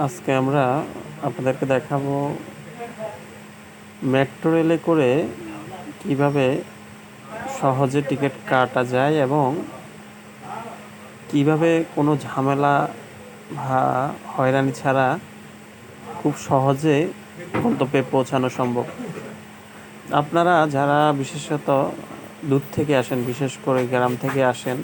আজকে আমরা আপনাদেরকে দেখাবো মেট্রো রেলে করে কীভাবে সহজে টিকিট কাটা যায় এবং কীভাবে কোনো ঝামেলা বা হয়রানি ছাড়া খুব সহজে গন্তব্যে পৌঁছানো সম্ভব। আপনারা যারা বিশেষত দূর থেকে আসেন, বিশেষ করে গ্রাম থেকে আসেন,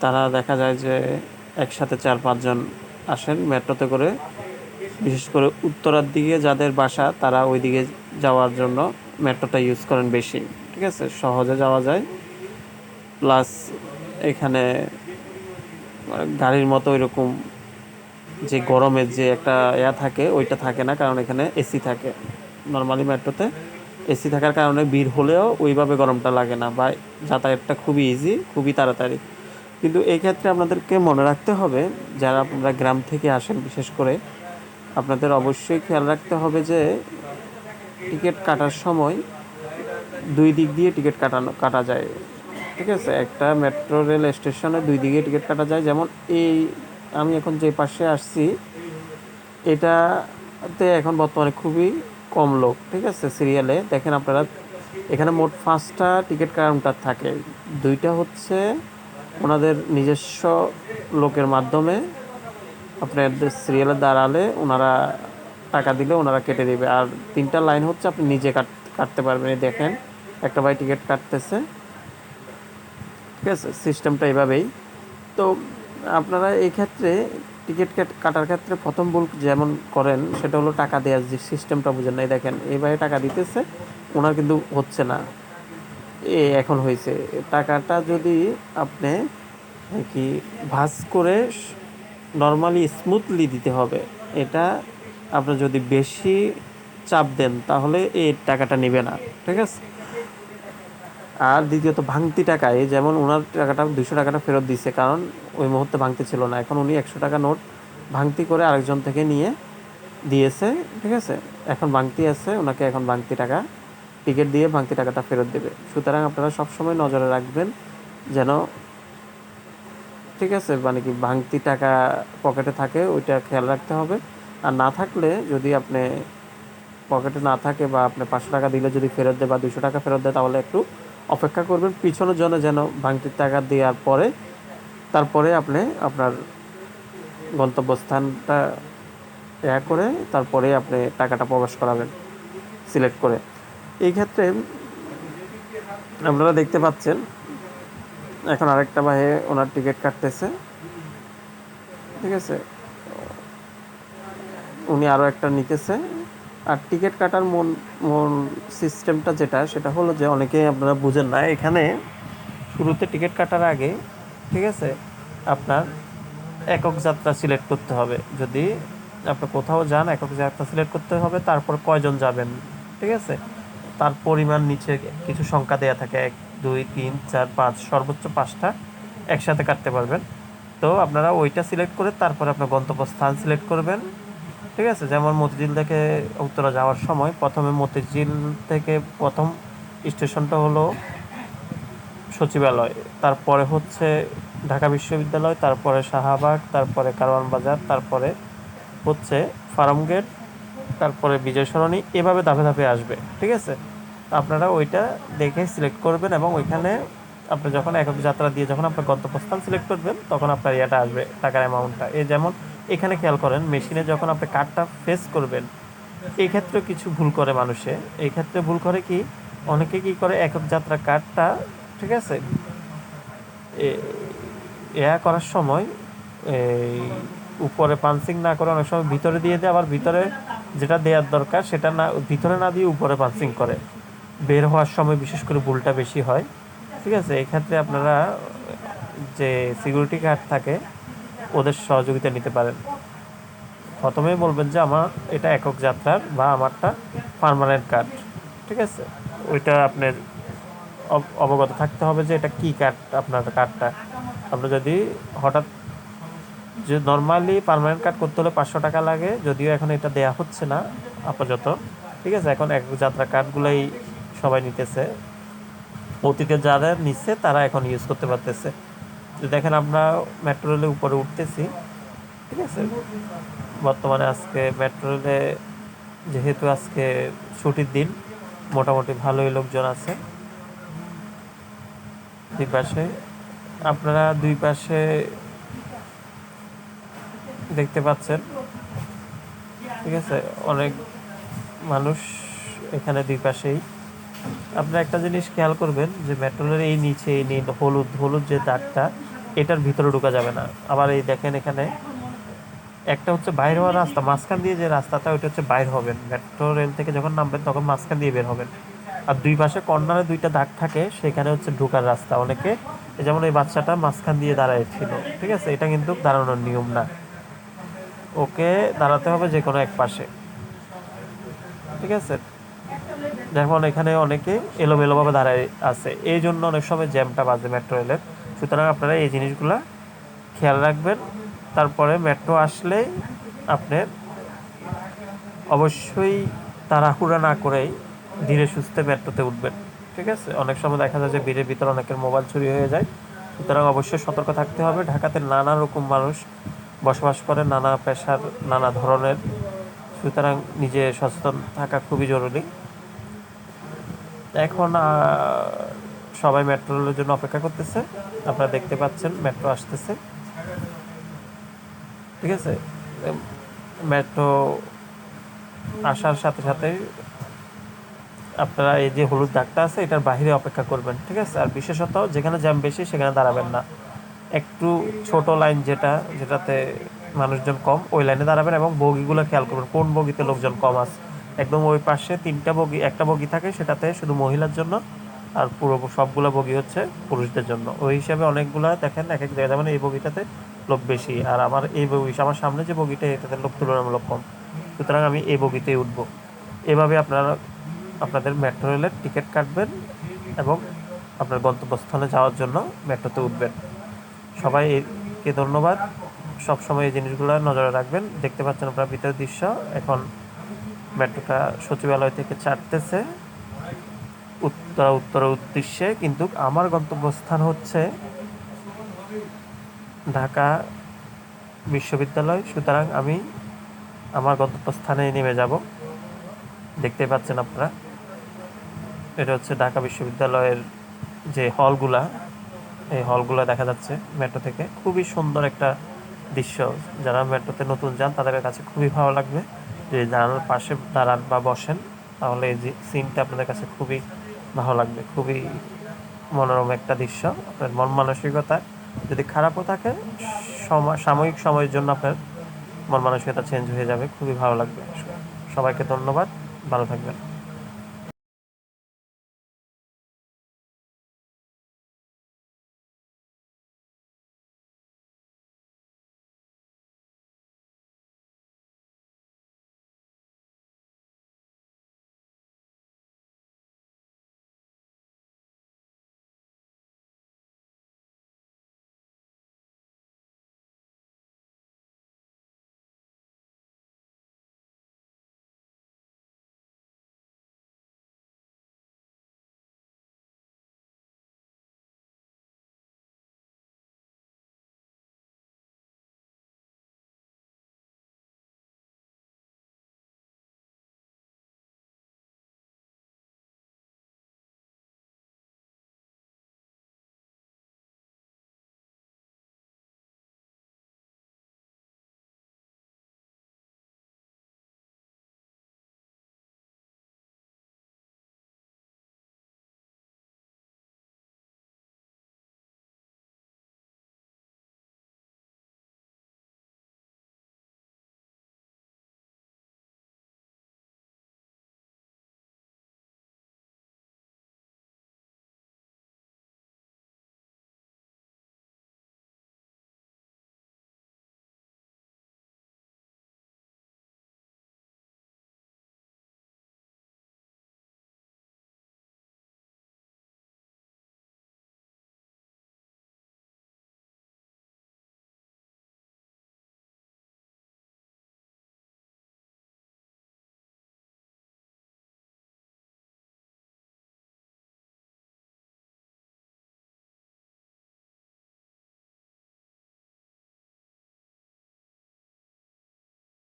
তারা দেখা যায় যে একসাথে চার পাঁচজন আসেন মেট্রোতে করে, বিশেষ করে উত্তরার দিকে যাদের বাসা, তারা ওই দিকে যাওয়ার জন্য মেট্রোটা ইউজ করেন বেশি, ঠিক আছে? সহজে যাওয়া যায়। প্লাস এখানে গাড়ির মতো ওইরকম যে গরমের যে একটা ইয়া থাকে, ওইটা থাকে না, কারণ এখানে এসি থাকে। নর্মালি মেট্রোতে এসি থাকার কারণে ভিড় হলেও ওইভাবে গরমটা লাগে না বা যাতায়াতটা খুবই ইজি খুবই তাড়াতাড়ি। কিন্তু এই ক্ষেত্রে আপনাদেরকে মনে রাখতে হবে, যারা আপনারা গ্রাম থেকে আসেন, বিশেষ করে আপনাদের অবশ্যই খেয়াল রাখতে হবে যে টিকিট কাটার সময় দুই দিক দিয়ে টিকিট কাটানো, কাটা যায়। ঠিক আছে? একটা মেট্রো রেল স্টেশনে দুই দিকে টিকিট কাটা যায়। যেমন এই, আমি এখন যে পাশে আসছি, এটাতে এখন বর্তমানে খুবই কম লোক। ঠিক আছে? সিরিয়ালে দেখেন আপনারা, এখানে মোট পাঁচটা টিকিট কাউন্টার থাকে। দুইটা হচ্ছে ওনাদের নিজস্ব লোকের মাধ্যমে আপনার সিরিয়ালে দাঁড়ালে ওনারা টাকা দিলে ওনারা কেটে দেবে। আর তিনটা লাইন হচ্ছে আপনি নিজে কাট, কাটতে পারবেন। দেখেন, একটা ভাই টিকিট কাটতেছে। ঠিক আছে সিস্টেমটা এভাবেই। তো আপনারা এই ক্ষেত্রে টিকিট কাটার ক্ষেত্রে প্রথম ভুল যেমন করেন, সেটা হলো টাকা দেওয়ার যে সিস্টেমটা বুঝেন নাই। দেখেন এইভাবে টাকা দিতেছে, ওনার কিন্তু হচ্ছে না। এখন হয়েছে। টাকাটা যদি আপনি কি ভাজ করে নর্মালি স্মুথলি দিতে হবে, এটা আপনি যদি বেশি চাপ দেন, তাহলে এই টাকাটা নেবে না, ঠিক আছে? আর দ্বিতীয়ত ভাঙতি টাকায় যেমন ওনার টাকাটা দুশো টাকাটা ফেরত দিচ্ছে কারণ ওই মুহূর্তে ভাঙতি ছিল না, এখন উনি একশো টাকা নোট ভাঙতি করে আরেকজন থেকে নিয়ে দিয়েছে, ঠিক আছে? এখন ভাঙতি আছে, ওনাকে এখন ভাঙতি টাকা টিকিট দিয়ে ভাঙতি টাকাটা ফেরত দেবে। সুতরাং আপনারা সবসময় নজরে রাখবেন যেন ঠিক আছে মানে কি ভাঙতি টাকা পকেটে থাকে, ওইটা খেয়াল রাখতে হবে। আর না থাকলে যদি আপনি পকেটে না থাকে বা আপনি পাঁচশো টাকা দিলে যদি ফেরত দেয় বা দুশো টাকা ফেরত দেয়, তাহলে একটু অপেক্ষা করবেন। পিছনের জন্য যেন ভাঙতির টাকা দেওয়ার পরে, তারপরে আপনি আপনার গন্তব্যস্থানটা ইয়া করে, তারপরে আপনি টাকাটা প্রবেশ করাবেন, সিলেক্ট করে। এই ক্ষেত্রে আপনারা দেখতে পাচ্ছেন, এখন আরেকটা ভাইয়ে ওনার টিকিট কাটতেছে। ঠিক আছে? উনি আরও একটা নিতেছে। আর টিকিট কাটার মন মন সিস্টেমটা যেটা, সেটা হলো যে অনেকে আপনারা বুঝেন না, এখানে শুরুতে টিকিট কাটার আগে, ঠিক আছে, আপনার একক যাত্রা সিলেক্ট করতে হবে। যদি আপনি কোথাও যান, একক যাত্রা সিলেক্ট করতে হবে, তারপর কয়জন যাবেন, ঠিক আছে? তার পরিমাণ নিচে কিছু সংখ্যা দেওয়া থাকে, এক, দুই, তিন, চার, পাঁচ, সর্বোচ্চ পাঁচটা একসাথে কাটতে পারবেন। তো আপনারা ওইটা সিলেক্ট করে তারপরে আপনার গন্তব্যস্থান সিলেক্ট করবেন, ঠিক আছে? যেমন মতিঝিল থেকে উত্তরা যাওয়ার সময় প্রথমে মতিঝিল থেকে প্রথম স্টেশনটা হলো সচিবালয়, তারপরে হচ্ছে ঢাকা বিশ্ববিদ্যালয়, তারপরে শাহবাগ, তারপরে কারওয়ান বাজার, তারপরে হচ্ছে ফার্মগেট তারপরে বিজয় সরণি এভাবে ধাপে ধাপে আসবে, ঠিক আছে? আপনারা ওইটা দেখে সিলেক্ট করবেন এবং ওইখানে আপনি যখন একক যাত্রা দিয়ে যখন আপনার গন্তব্যস্থান সিলেক্ট করবেন, তখন আপনার ইয়েটা আসবে, টাকার অ্যামাউন্টটা এ যেমন এখানে খেয়াল করেন মেশিনে যখন আপনি কার্ডটা ফেস করবেন, এই ক্ষেত্রে কিছু ভুল করে মানুষে। এই ক্ষেত্রে ভুল করে কি? অনেকে কি করে একক যাত্রা কার্ডটা ঠিক আছে? এয়া করার সময়, এই, উপরে পাঞ্চিং না করে অনেক সময় ভিতরে দিয়ে দেয়, আবার ভিতরে যেটা দেওয়ার দরকার, সেটা না, ভিতরে না দিয়ে উপরে পাঞ্চিং করে। বের হওয়ার সময় বিশেষ করে ভুলটা বেশি হয়। ঠিক আছে? এক্ষেত্রে আপনারা যে সিকিউরিটি গার্ড থাকে, ওদের সহযোগিতা নিতে পারেন। প্রথমেই বলবেন যে আমার, এটা একক যাত্রার বা আমারটা পারমানেন্ট কার্ড ঠিক আছে? ওইটা আপনার অবগত থাকতে হবে যে এটা কি কার্ড আপনার কার্ডটা আপনার যদি হঠাৎ যে নর্মালি পারমানেন্ট কার্ড করতে হলে পাঁচশো টাকা লাগে, যদিও এখন এটা দেয়া হচ্ছে না আপাতত। ঠিক আছে, এখন এক যাত্রা কার্ডগুলোই সবাই নিতেছে। অতীতে যারা নিচ্ছে তারা এখন ইউজ করতে পারতেছে। দেখেন আমরা মেট্রো রেলের উপরে উঠতেছি। ঠিক আছে, বর্তমানে আজকে মেট্রো রেলে যেহেতু আজকে ছুটির দিন, মোটামুটি ভালোই লোকজন আছে। দুই পাশে, আপনারা দুই পাশে দেখতে পাচ্ছেন। ঠিক আছে, অনেক মানুষ এখানে দুই পাশেই। আপনি একটা জিনিস খেয়াল করবেন যে মেট্রোলের এই নিচে, এই নীল, হলুদ হলুদ যে দাগটা, এটার ভিতরে ঢোকা যাবে না। আবার এই দেখেন এখানে একটা হচ্ছে বাইর হওয়ার রাস্তা, মাঝখান দিয়ে যে রাস্তাটা, ওইটা হচ্ছে বাইর হবেন। মেট্রো রেল থেকে যখন নামবেন, তখন মাঝখান দিয়ে বের হবেন। আর দুই পাশে কর্নারে দুইটা দাগ থাকে, সেখানে হচ্ছে ঢোকার রাস্তা। অনেকে যেমন এই বাচ্চাটা মাঝখান দিয়ে দাঁড়ায় ছিল। ঠিক আছে, এটা কিন্তু দাঁড়ানোর নিয়ম না। ওকে দাঁড়াতে হবে যে কোনো এক পাশে। ঠিক আছে? যেমন এখানে অনেকে এলোমেলোভাবে দাঁড়ায় আছে। এই জন্য অনেক সময় জ্যামটা বাজে মেট্রো রেলের সুতরাং আপনারা এই জিনিসগুলা খেয়াল রাখবেন। তারপরে মেট্রো আসলে আপনি অবশ্যই তাড়াহুড়া না করেই ধীরে সুস্থে মেট্রোতে উঠবেন। ঠিক আছে? অনেক সময় দেখা যায় যে ভিড়ের ভিতরে অনেকের মোবাইল চুরি হয়ে যায়। সুতরাং অবশ্যই সতর্ক থাকতে হবে। ঢাকাতে নানা রকম মানুষ বসবাস করে, নানা পেশার, নানা ধরনের। সুতরাং নিজে সচেতন থাকা খুবই জরুরি। এখন সবাই মেট্রো রেলের জন্য অপেক্ষা করতেছে। আপনারা দেখতে পাচ্ছেন, মেট্রো আসতেছে। ঠিক আছে? মেট্রো আসার সাথে সাথে আপনারা এই যে হলুদ দাগটা আছে, এটার বাইরে অপেক্ষা করবেন। ঠিক আছে? আর বিশেষত, যেখানে জ্যাম বেশি, সেখানে দাঁড়াবেন না। একটু ছোট লাইন যেটা, যেটাতে মানুষজন কম, ওই লাইনে দাঁড়াবেন এবং বগিগুলো খেয়াল করবেন, কোন বগিতে লোকজন কম আছে। একদম ওই পাশে তিনটা বগি, একটা বগি থাকে সেটাতে শুধু মহিলার জন্য আর পুরো সবগুলো বগি হচ্ছে পুরুষদের জন্য। ওই হিসাবে অনেকগুলো দেখেন এক এক জায়গায় এই বগিটাতে লোক বেশি আর আমার এই বগি, আমার সামনে যে বগিটা, এটাতে লোক তুলনামূলক কম। সুতরাং আমি এই বগিতেই উঠবো। এভাবে আপনারা, আপনাদের মেট্রো রেলের টিকিট কাটবেন এবং আপনার গন্তব্যস্থলে যাওয়ার জন্য মেট্রোতে উঠবেন। সবাইকে ধন্যবাদ। সব সময় এই জিনিসগুলো নজরে রাখবেন। দেখতে পাচ্ছেন আপনার ভিতরের দৃশ্য। এখন মেট্রোটা সচিবালয় থেকে ছাড়তেছে উত্তর উত্তর উদ্দেশ্যে। কিন্তু আমার গন্তব্যস্থান হচ্ছে ঢাকা বিশ্ববিদ্যালয়। সুতরাং আমি আমার গন্তব্যস্থানে নেমে যাব। দেখতে পাচ্ছেন আপনারা। এটা হচ্ছে ঢাকা বিশ্ববিদ্যালয়ের যে হলগুলা। এই হলগুলো দেখা যাচ্ছে মেট্রো থেকে। খুবই সুন্দর একটা দৃশ্য। যারা মেট্রোতে নতুন যান, তাদের কাছে খুবই ভালো লাগবে। যে জানালার পাশে দাঁড়ান বা বসেন, তাহলে এই যে সিনটা আপনাদের কাছে খুবই ভালো লাগবে। খুবই মনোরম একটা দৃশ্য। আপনার মন মানসিকতা যদি খারাপও থাকে, সময়, সাময়িক সময়ের জন্য আপনার মন মানসিকতা চেঞ্জ হয়ে যাবে। খুবই ভালো লাগবে। সবাইকে ধন্যবাদ। ভালো থাকবেন।